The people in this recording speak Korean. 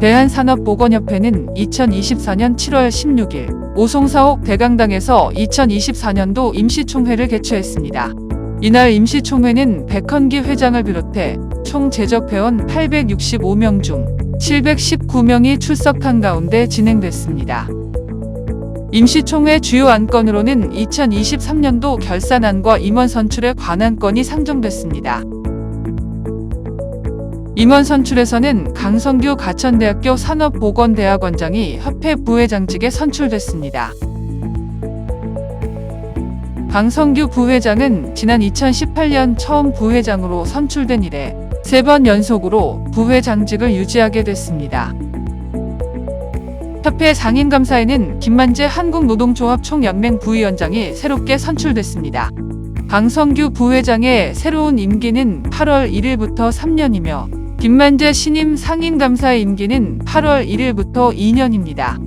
대한산업보건협회는 2024년 7월 16일 오송사옥 대강당에서 2024년도 임시총회를 개최했습니다. 이날 임시총회는 백헌기 회장을 비롯해 총 재적 회원 865명 중 719명이 출석한 가운데 진행됐습니다. 임시총회 주요 안건으로는 2023년도 결산안과 임원 선출에 관한 건이 상정됐습니다. 임원 선출에서는 강성규 가천대학교 산업보건대학원장이 협회 부회장직에 선출됐습니다. 강성규 부회장은 지난 2018년 처음 부회장으로 선출된 이래 세 번 연속으로 부회장직을 유지하게 됐습니다. 협회 상임감사에는 김만재 한국노동조합 총연맹 부위원장이 새롭게 선출됐습니다. 강성규 부회장의 새로운 임기는 8월 1일부터 3년이며 김만재 신임 상임감사의 임기는 8월 1일부터 2년입니다.